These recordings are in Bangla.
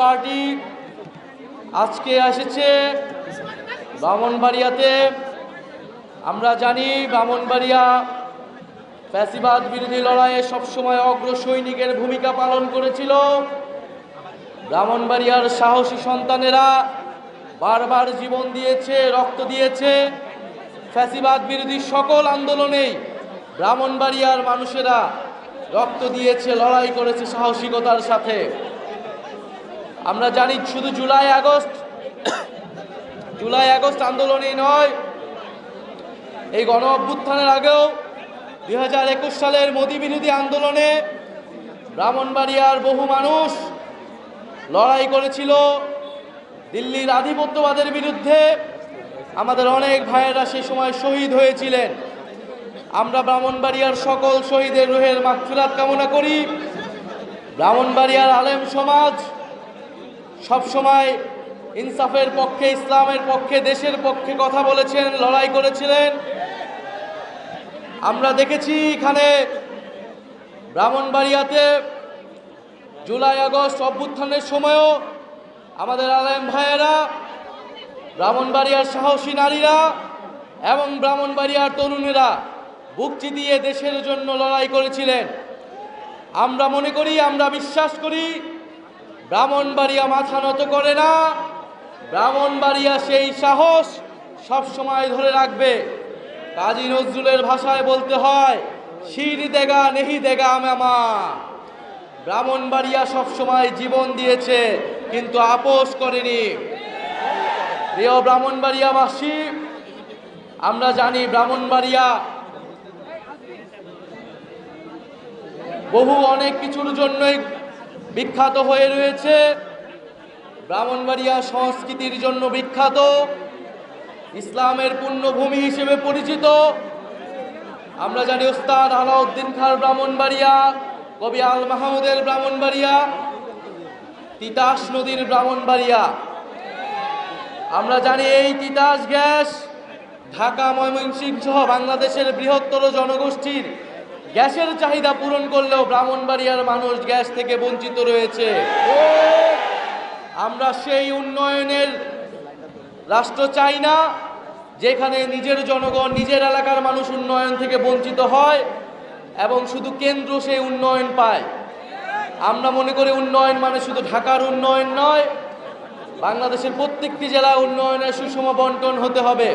পার্টি আজকে এসেছে ব্রাহ্মণবাড়িয়াতে আমরা জানি ব্রাহ্মণবাড়িয়া ফ্যাসিবাদ বিরোধী লড়াইয়ে সবসময় অগ্র সৈনিকের ভূমিকা পালন করেছিল। ব্রাহ্মণবাড়িয়ার সাহসী সন্তানেরা বারবার জীবন দিয়েছে, রক্ত দিয়েছে। ফ্যাসিবাদ বিরোধী সকল আন্দোলনেই ব্রাহ্মণবাড়িয়ার মানুষেরা রক্ত দিয়েছে, লড়াই করেছে সাহসিকতার সাথে। আমরা জানি শুধু জুলাই আগস্ট জুলাই আগস্ট আন্দোলনই নয়, এই গণ অভ্যুত্থানের আগেও দুই হাজার একুশ সালের মোদী বিরোধী আন্দোলনে ব্রাহ্মণবাড়িয়ার বহু মানুষ লড়াই করেছিল। দিল্লির আধিপত্যবাদের বিরুদ্ধে আমাদের অনেক ভাইয়েরা সেই সময় শহীদ হয়েছিলেন। আমরা ব্রাহ্মণবাড়িয়ার সকল শহীদের রুহের মাগফিরাত কামনা করি। ব্রাহ্মণবাড়িয়ার আলেম সমাজ সব সময় ইনসাফের পক্ষে, ইসলামের পক্ষে, দেশের পক্ষে কথা বলেছেন, লড়াই করেছিলেন। আমরা দেখেছি এখানে ব্রাহ্মণবাড়িয়াতে জুলাই, আগস্ট অভ্যুত্থানের সময়ও আমাদের আলেম ভাইয়েরা, ব্রাহ্মণবাড়িয়ার সাহসী নারীরা এবং ব্রাহ্মণবাড়িয়ার তরুণেরা বুক চিতিয়ে দেশের জন্য লড়াই করেছিলেন। আমরা মনে করি, আমরা বিশ্বাস করি ব্রাহ্মণবাড়িয়া মাথা নত করে না। ব্রাহ্মণ ব্রাহ্মণবাড়িয়া সেই সাহস সব সময় ধরে রাখবে। কাজী নজরুলের ভাষায় বলতে হয় শির দেগা, নেহি দেগা মামা। ব্রাহ্মণবাড়িয়া সব সময় জীবন দিয়েছে, কিন্তু আপোষ করেনি। প্রিয় ব্রাহ্মণবাড়িয়াবাসী, আমরা জানি ব্রাহ্মণবাড়িয়া বহু অনেক কিছুর জন্যই বিখ্যাত হয়ে রয়েছে ব্রাহ্মণবাড়িয়া সংস্কৃতির জন্য বিখ্যাত, ইসলামের পুণ্যভূমি হিসেবে পরিচিত। আমরা জানি ওস্তাদ আলাউদ্দিন খার ব্রাহ্মণবাড়িয়া, কবি আল মাহমুদের ব্রাহ্মণবাড়িয়া, তিতাস নদীর ব্রাহ্মণবাড়িয়া। আমরা জানি এই তিতাস গ্যাস ঢাকা ময়মনসিংহ সহ বাংলাদেশের বৃহত্তর জনগোষ্ঠীর গ্যাসের চাহিদা পূরণ করলেও ব্রাহ্মণবাড়িয়ার মানুষ গ্যাস থেকে বঞ্চিত রয়েছে। আমরা সেই উন্নয়নের রাষ্ট্র চাই না, যেখানে নিজের জনগণ, নিজের এলাকার মানুষ উন্নয়ন থেকে বঞ্চিত হয় এবং শুধু কেন্দ্র সেই উন্নয়ন পায়। আমরা মনে করি উন্নয়ন মানে শুধু ঢাকার উন্নয়ন নয়, বাংলাদেশের প্রত্যেকটি জেলা উন্নয়নের সুষম বন্টন হতে হবে।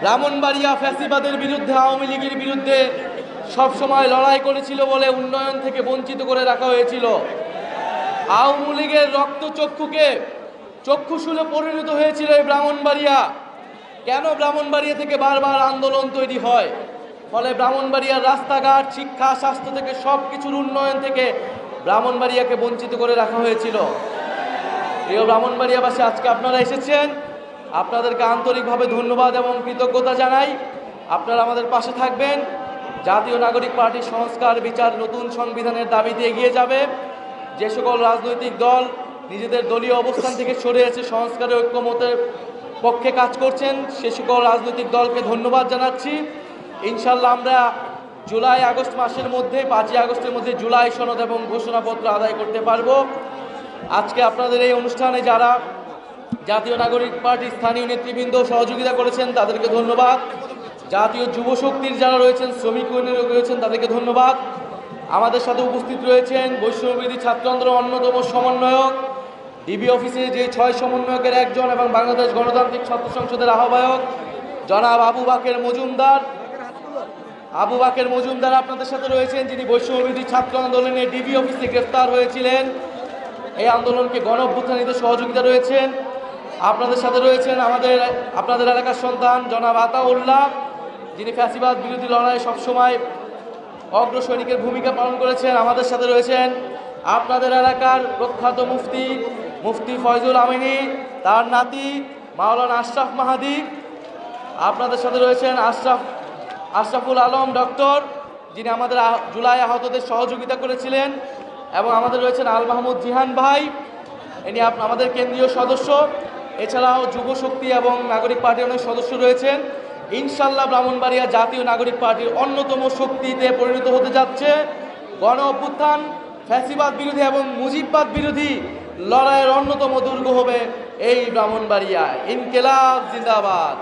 ব্রাহ্মণবাড়িয়া ফ্যাসিবাদের বিরুদ্ধে, আওয়ামী লীগের বিরুদ্ধে সব সময় লড়াই করেছিল বলে উন্নয়ন থেকে বঞ্চিত করে রাখা হয়েছিল। আওয়ামী লীগের রক্তচক্ষুকে চক্ষুশূলে পরিণত হয়েছিল এই ব্রাহ্মণবাড়িয়া। কেন ব্রাহ্মণবাড়িয়া থেকে বারবার আন্দোলন তৈরি হয়? ফলে ব্রাহ্মণবাড়িয়ার রাস্তাঘাট, শিক্ষা, স্বাস্থ্য থেকে সব কিছুর উন্নয়ন থেকে ব্রাহ্মণবাড়িয়াকে বঞ্চিত করে রাখা হয়েছিল। প্রিয় ব্রাহ্মণবাড়িয়াবাসী, আজকে আপনারা এসেছেন। আপনাদেরকে আন্তরিকভাবে ধন্যবাদ এবং কৃতজ্ঞতা জানাই। আপনারা আমাদের পাশে থাকবেন। জাতীয় নাগরিক পার্টির সংস্কার, বিচার, নতুন সংবিধানের দাবিতে এগিয়ে যাবে। যে সকল রাজনৈতিক দল নিজেদের দলীয় অবস্থান থেকে সরে এসে সংস্কারের ঐক্যমতের পক্ষে কাজ করছেন, সে সকল রাজনৈতিক দলকে ধন্যবাদ জানাচ্ছি। ইনশাল্লাহ আমরা জুলাই, আগস্ট মাসের মধ্যে, পাঁচই আগস্টের মধ্যে জুলাই সনদ এবং ঘোষণাপত্র আদায় করতে পারব। আজকে আপনাদের এই অনুষ্ঠানে যারা জাতীয় নাগরিক পার্টির স্থানীয় নেতৃবৃন্দ সহযোগিতা করেছেন, তাদেরকে ধন্যবাদ। জাতীয় যুব শক্তির যারা রয়েছেন, শ্রমিক ইউনিয়নের রয়েছেন, তাদেরকে ধন্যবাদ। আমাদের সাথে উপস্থিত রয়েছেন বৈষ্ণববিধি ছাত্র আন্দোলন অন্যতম সমন্বয়ক, ডিবি অফিসে যে ছয় সমন্বয়কের একজন এবং বাংলাদেশ গণতান্ত্রিক ছাত্র সংসদের আহ্বায়ক, জনাব আবু বাকের মজুমদার। আবু বাকের মজুমদার আপনাদের সাথে রয়েছেন, যিনি বৈষ্ণববিধি ছাত্র আন্দোলনে ডিবি অফিসে গ্রেফতার হয়েছিলেন। এই আন্দোলনকে গণ অভ্যুত্থানিতে সহযোগিতা রয়েছেন। আপনাদের সাথে রয়েছেন আমাদের, আপনাদের এলাকার সন্তান জনাব আতাউল্লাহ। যিনি ফ্যাসিবাদ বিরোধী লড়াইয়ে সবসময় অগ্র সৈনিকের ভূমিকা পালন করেছেন, আমাদের সাথে রয়েছেন আপনাদের এলাকার প্রখ্যাত মুফতি মুফতি ফয়জুল আমিনী, তার নাতি মাওলানা আশরাফ মাহাদি, আপনাদের সাথে রয়েছেন আশরাফ, আশরাফুল আলম ডক্টর, যিনি আমাদের জুলাই আহতদের সহযোগিতা করেছিলেন, এবং আমাদের রয়েছেন আল মাহমুদ জিহান ভাই, ইনি আমাদের কেন্দ্রীয় সদস্য। এছাড়াও যুব শক্তি এবং নাগরিক পার্টির অনেক সদস্য রয়েছেন। ইনশাল্লাহ ব্রাহ্মণবাড়িয়া জাতীয় নাগরিক পার্টির অন্যতম শক্তিতে পরিণত হতে যাচ্ছে। গণ অভ্যুত্থান, ফ্যাসিবাদ বিরোধী এবং মুজিববাদ বিরোধী লড়াইয়ের অন্যতম দুর্গ হবে এই ব্রাহ্মণবাড়িয়া ইনকেলাব, জিন্দাবাদ।